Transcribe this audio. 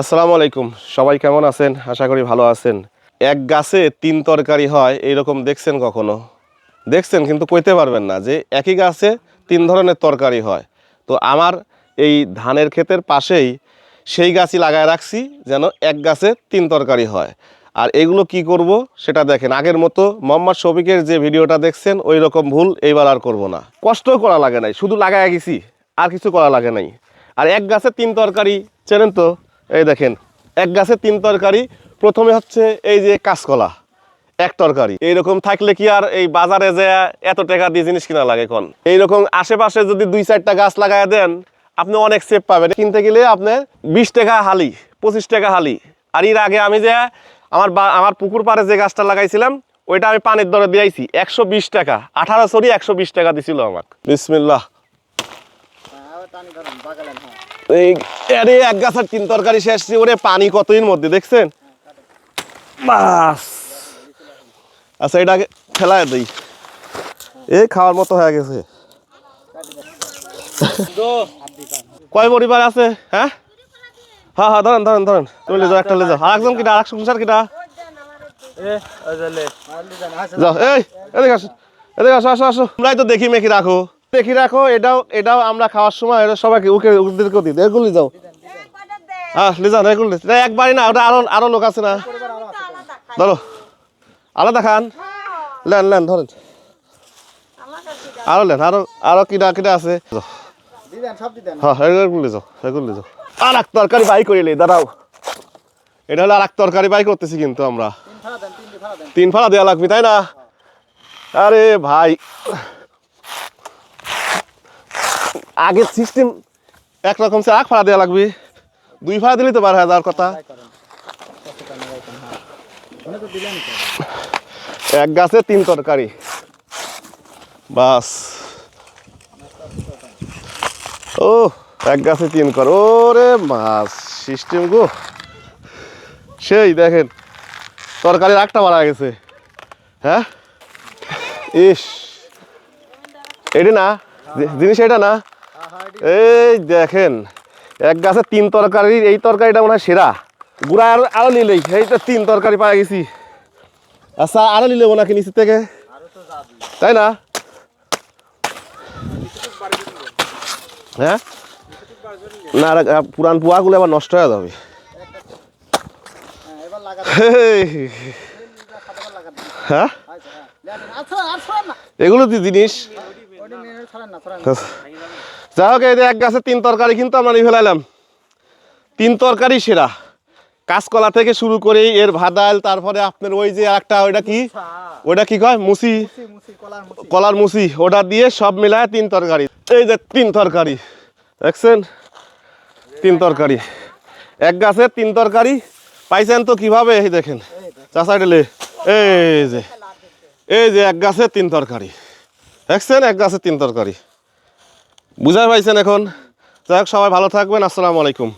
আসসালামু আলাইকুম। সবাই কেমন আছেন? আশা করি ভালো আছেন। এক গাছে তিন তরকারি হয় এইরকম দেখছেন কখনো? দেখছেন, কিন্তু কইতে পারবেন না যে একই গাছে তিন ধরনের তরকারি হয়। তো আমার এই ধানের ক্ষেতের পাশেই সেই গাছই লাগায় রাখছি, যেন এক গাছে তিন তরকারি হয়। আর এগুলো কি করব সেটা দেখেন। আগের মতো মোহাম্মদ শফিকের যে ভিডিওটা দেখছেন ওই রকম ভুল এইবার আর করব না। কষ্টও করা লাগে নাই, শুধু লাগায় গেছি, আর কিছু করা লাগে নাই। আর এক গাছে তিন তরকারি, চেনেন তো? এই দেখেন, এক গাছে তিন তরকারি, প্রথমে হচ্ছে এই যে কাঁচকলা, এক তরকারি। এইরকম থাকলে কি আর এই বাজারে যে এত টাকা দিয়ে জিনিস কিনা লাগে কোন এইরকম আশেপাশে যদি দুই চারটা গাছ লাগাই দেন, আপনি অনেক সেভ পাবেন। কিনতে গেলে আপনি বিশ টাকা হালি, পঁচিশ টাকা হালি। আর এর আগে আমি যে আমার আমার পুকুর পাড়ে যে গাছটা লাগাইছিলাম, ওইটা আমি পানির দরে দিয়েছি একশো বিশ টাকা। আঠারো সরি একশো বিশ টাকা দিছিল আমাকে। বিসমিল্লাহ। এই এক গাছের তিন তরকারি শেষ, ওরে পানি কতদিন মধ্যে, দেখছেন? বাস। আচ্ছা এটাকে ফেলায় দিই। এই খাওয়ার মতো হয়ে গেছে। কয় পরিবার আছে? হ্যাঁ? হ্যাঁ হ্যাঁ ধরেন ধরেন ধরেন। তুমি লে যাও, একটা লে যাও। আর একজন কিটা, আর এক সংসার কিটা? যাও, এই, এদিকে আসো এদিকে আসো আসো আসো। আমরাই তো দেখি মেখি রাখো। দেখি রাখো, এটাও এটাও আমরা খাওয়ার সময় এটা সবাইকে উকে ওদেরকে দিই এগুলি যাও। হ্যাঁ এগুলি একবারই না, ওটা আরও আরও লোক আছে না? ধরো, আলাদা খান। লেন লেন, ধরেন। আরও লেন, আরও আরও কিটা কিটা আছে। হ্যাঁ আর এক তরকারি বাই এটা হলো আর এক তরকারি করতেছি কিন্তু আমরা। তিন ফাড়া দেওয়া লাগবে, তাই না? আরে ভাই। আগের সিস্টেম একরকম সে এক ফাড়া দেওয়া লাগবে। দুই ফাড়া দিলেই তো বার হয়ে যাওয়ার কথা। এক গাছে তিন তরকারি। বাস। ও, এক গাছে তিন কর। ওরে মাছ সিস্টেম গো। সেই দেখেন, তরকারির একটা বাড়া গেছে। হ্যাঁ? ইস। এটি না জিনিস এটা না এই দেখেন এক গাছে তিন তরকারি এই তরকারিটা মনে হয় সেরা গুড়া আর আরও নিলেই এই তো তিন তরকারি পাওয়া গেছি আচ্ছা আরও নিলে নাকি নিচের থেকে তাই না হ্যাঁ না পুরান পুয়াগুলো আবার নষ্ট হয়ে যাবে হ্যাঁ এগুলো জিনিস যাই হোক এই যে এক গাছে তিন তরকারি কিন্তু আমরা ফেলাইলাম। তিন তরকারি সেরা। কাঁচকলা থেকে শুরু করে এর ভাদাল তারপরে আপনার ওই যে একটা ওইটা কি? ওইটা কি কয়? মুসি। কলার মুসি। ওটা দিয়ে সব মিলায় তিন তরকারি। এই যে তিন তরকারি। দেখছেন? তিন তরকারি। এক গাছে তিন তরকারি। পাইছেন তো কীভাবে? এই দেখেন। চাষা ডেলে এই যে। এই যে এক গাছে তিন তরকারি। দেখছেন এক গাছে তিন তরকারি। বুঝাই পাইছেন এখন? যাই হোক, সবাই ভালো থাকবেন। আসসালামু আলাইকুম।